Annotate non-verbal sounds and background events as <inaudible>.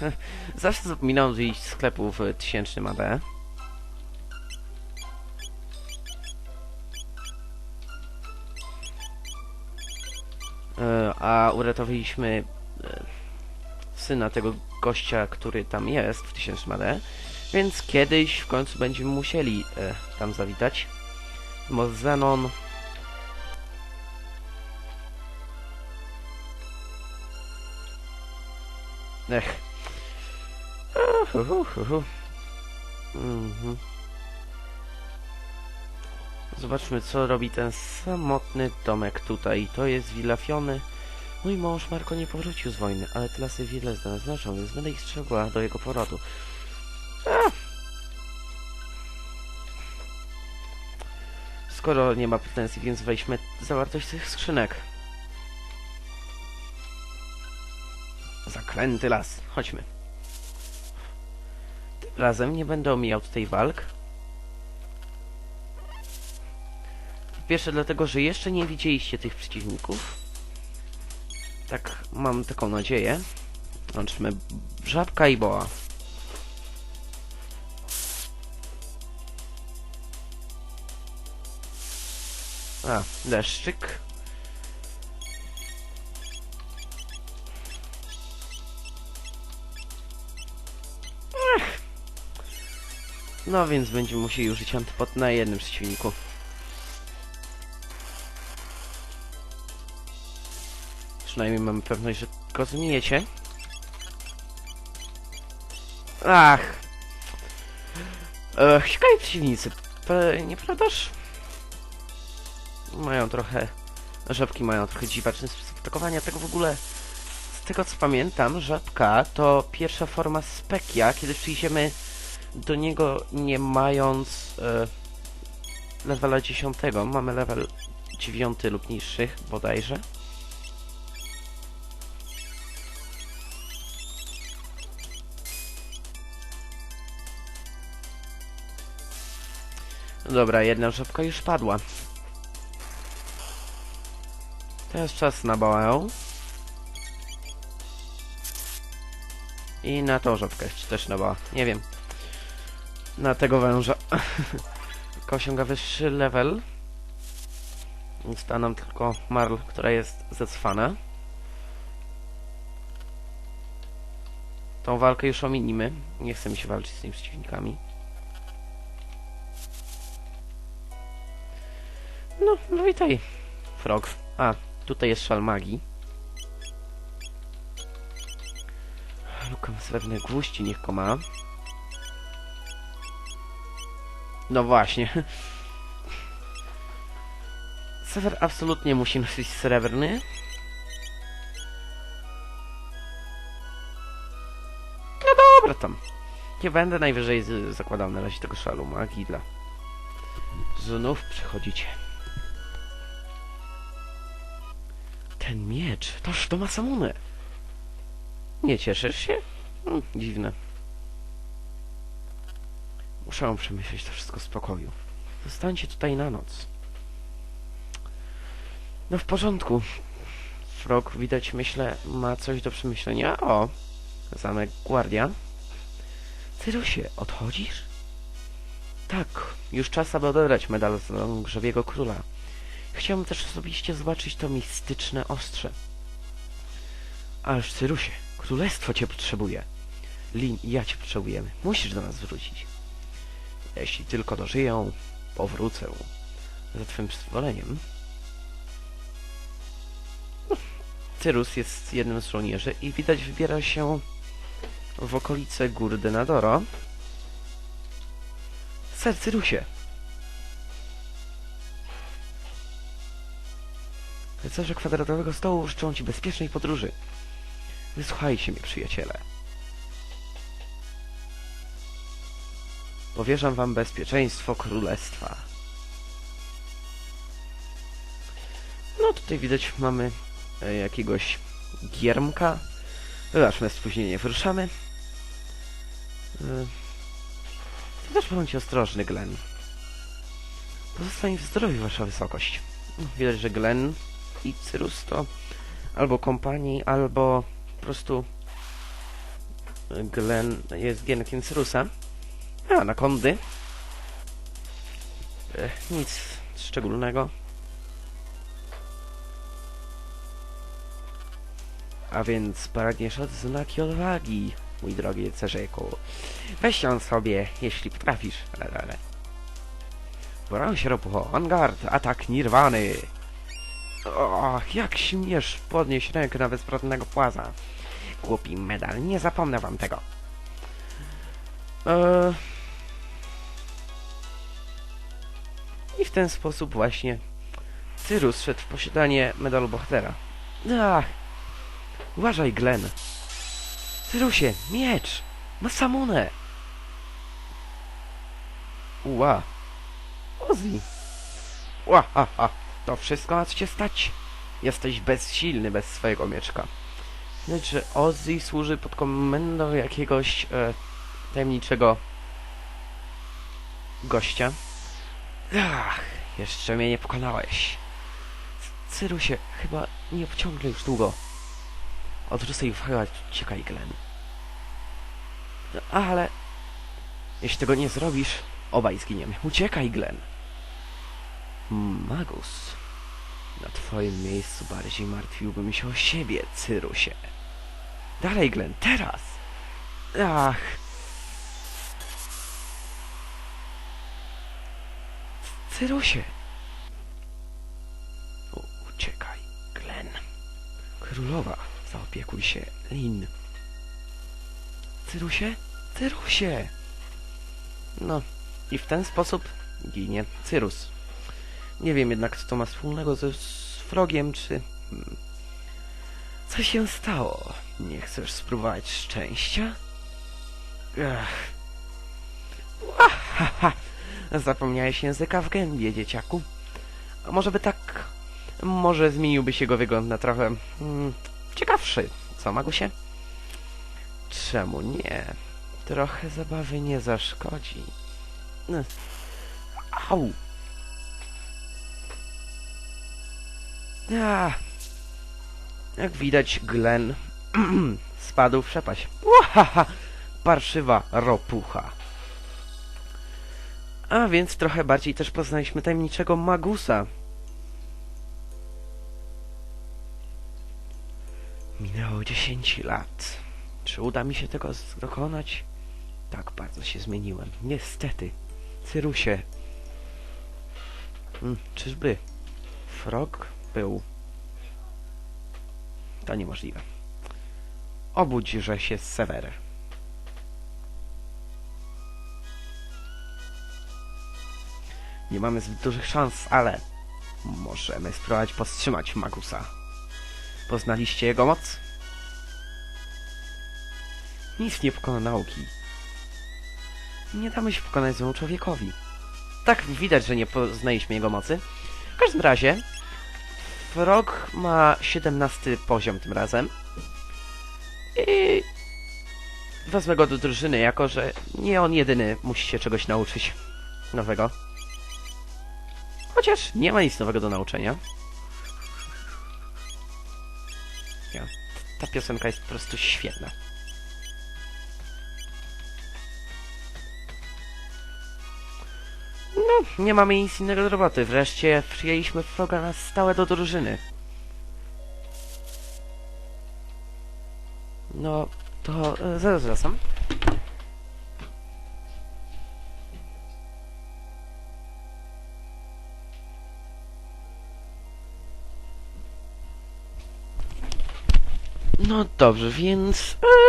<laughs> Zawsze zapominam wyjść z sklepu w tysięcznym AD. E, A uratowaliśmy e, syna tego gościa, który tam jest w tysięcznym AD. Więc kiedyś w końcu będziemy musieli e, tam zawitać. Bo Zenon Ech. Uhuhuhu. Mhm. Zobaczmy, co robi ten samotny domek tutaj. To jest Villa Fiony. Mój mąż Marko nie powrócił z wojny, ale te lasy wiele z nas znaczą, więc będę ich strzegła do jego powrotu. Skoro nie ma pretensji, więc weźmy zawartość tych skrzynek. Zaklęty las. Chodźmy. Razem nie będę omijał tutaj walk. Po Pierwsze dlatego, że jeszcze nie widzieliście tych przeciwników. Tak, mam taką nadzieję. Łączmy żabka i boa. A, deszczyk. No więc będziemy musieli użyć antypot na jednym przeciwniku. Przynajmniej mamy pewność, że go zmieniecie. Ach! Ech, ciekawi przeciwnicy. Nieprawdaż? Mają trochę... Żabki mają trochę dziwaczny sposób atakowania. Tego w ogóle... Z tego co pamiętam, żabka to pierwsza forma spekia, kiedy przyjdziemy do niego nie mając e, levela 10. Mamy level 9 lub niższych bodajże. Dobra, jedna żabka już padła. Teraz czas na bałę. I na tą żabkę, też na bała. Nie wiem na tego węża. <laughs> Tylko osiąga wyższy level. Została nam tylko Marl, która jest zacwana. Tą walkę już ominimy. Nie chcę mi się walczyć z tymi przeciwnikami. No, no witaj, Frog. A, tutaj jest szal magii. Luka srebrny gwóźdź, niech go ma. No właśnie. Sewer absolutnie musi nosić srebrny. No dobra tam. Nie będę najwyżej zakładał na razie tego szalu magii. Znów przychodzicie. Ten miecz, toż to Masamune. Nie cieszysz się? Hmm, dziwne. Muszę przemyśleć to wszystko w spokoju. Zostańcie tutaj na noc. No w porządku. Frog, widać, myślę, ma coś do przemyślenia. O, zamek Guardia. Cyrusie, odchodzisz? Tak, już czas, aby odebrać medal z grzebiego króla. Chciałbym też osobiście zobaczyć to mistyczne ostrze. Ależ Cyrusie, królestwo cię potrzebuje. Lin i ja cię potrzebujemy. Musisz do nas wrócić. Jeśli tylko dożyję, powrócę. Za twym przyzwoleniem. Cyrus jest jednym z żołnierzy i widać wybiera się w okolice gór Denadoro. Ser Cyrusie! Rycerze kwadratowego stołu życzą ci bezpiecznej podróży. Wysłuchajcie mnie, przyjaciele. Powierzam wam bezpieczeństwo królestwa. No tutaj widać mamy e, jakiegoś giermka. Wybaczmy spóźnienie, wyruszamy. E, ty też bądź ostrożny, Glen. Pozostań w zdrowiu, wasza wysokość. No, widać, że Glen i Cyrus to albo kompanii, albo po prostu Glen jest genekiem Cyrusa. A, anakondy. E, nic szczególnego. A więc pragniesz odznaki odwagi, mój drogi Cerzyku. Weź ją sobie, jeśli potrafisz. Broń się ropucho, Angard, atak nirwany. Och, jak śmiesz podnieść rękę na bezbrodnego płaza. Głupi medal, nie zapomnę wam tego. Eee... w ten sposób właśnie Cyrus szedł w posiadanie medalu bohatera. Ach, uważaj Glen. Cyrusie, miecz! Masamunę! Ła! Ozzy! Ła, ha, ha! To wszystko ma cię stać. Jesteś bezsilny bez swojego mieczka. Lecz, że Ozzy służy pod komendą jakiegoś e, tajemniczego gościa. Ach, jeszcze mnie nie pokonałeś. Cyrusie, chyba nie pociągnę już długo. Odrzucę i chyba uciekaj, Glen. No, Ale... Jeśli tego nie zrobisz, obaj zginiemy. Uciekaj, Glen. Magus. Na twoim miejscu bardziej martwiłbym się o siebie, Cyrusie. Dalej, Glen, teraz! Ach... Cyrusie! U uciekaj, Glen. Królowa, zaopiekuj się, Lin. Cyrusie? Cyrusie! No, i w ten sposób ginie Cyrus. Nie wiem jednak, co to ma wspólnego ze z frogiem, czy... hmm. Co się stało? Nie chcesz spróbować szczęścia? Ach. Zapomniałeś języka w gębie, dzieciaku. A może by tak... Może zmieniłby się go wygląd na trochę... Mm, ciekawszy. Co, Magusie? Czemu nie? Trochę zabawy nie zaszkodzi. No. Au! A, jak widać, Glen <clears throat> spadł w przepaść. Łahaha! Parszywa ropucha. A więc trochę bardziej też poznaliśmy tajemniczego Magusa. Minęło 10 lat. Czy uda mi się tego z- dokonać? Tak bardzo się zmieniłem. Niestety. Cyrusie. Hmm, czyżby Frog był... To niemożliwe. Obudźże się Sewer. Nie mamy zbyt dużych szans, ale możemy spróbować powstrzymać Magusa. Poznaliście jego moc? Nic nie pokona nauki. Nie damy się pokonać złemu człowiekowi. Tak, widać, że nie poznaliśmy jego mocy. W każdym razie, Frog ma 17 poziom tym razem. I wezmę go do drużyny, jako że nie on jedyny musi się czegoś nauczyć nowego. Chociaż nie ma nic nowego do nauczenia. Ja, ta piosenka jest po prostu świetna. No, nie mamy nic innego do roboty. Wreszcie przyjęliśmy Froga na stałe do drużyny. No, to e, zaraz wracam. No dobrze, więc...